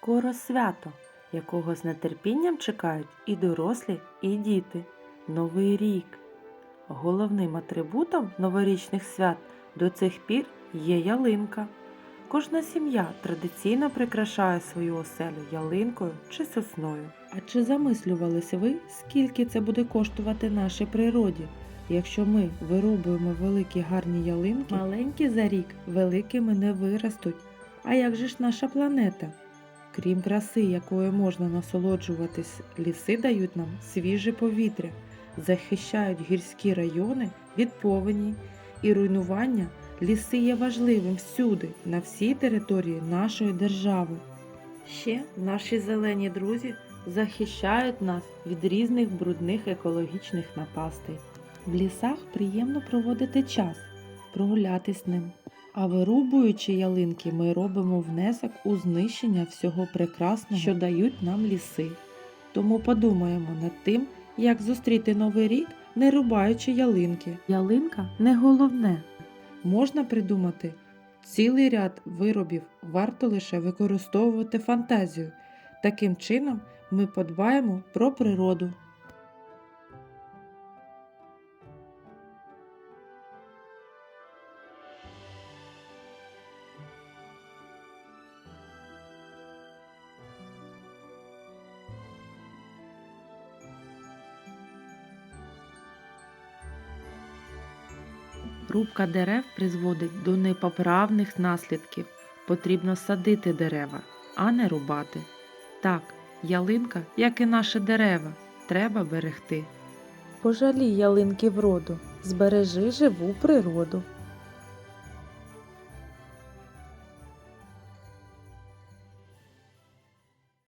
Скоро свято, якого з нетерпінням чекають і дорослі, і діти. Новий рік. Головним атрибутом новорічних свят до цих пір є ялинка. Кожна сім'я традиційно прикрашає свою оселю ялинкою чи сосною. А чи замислювалися ви, скільки це буде коштувати нашій природі? Якщо ми вирубуємо великі гарні ялинки, маленькі за рік великими не виростуть. А як же ж наша планета? Крім краси, якою можна насолоджуватись, ліси дають нам свіже повітря, захищають гірські райони від повені і руйнування. Ліси є важливим всюди, на всій території нашої держави. Ще наші зелені друзі захищають нас від різних брудних екологічних напастей. В лісах приємно проводити час, прогулятись ним. А вирубуючи ялинки, ми робимо внесок у знищення всього прекрасного, що дають нам ліси. Тому подумаємо над тим, як зустріти новий рік, не рубаючи ялинки. Ялинка не головне. Можна придумати цілий ряд виробів, варто лише використовувати фантазію. Таким чином ми подбаємо про природу. Рубка дерев призводить до непоправних наслідків. Потрібно садити дерева, а не рубати. Так, ялинка, як і наші дерева, треба берегти. Пожалій ялинки вроду, збережи живу природу.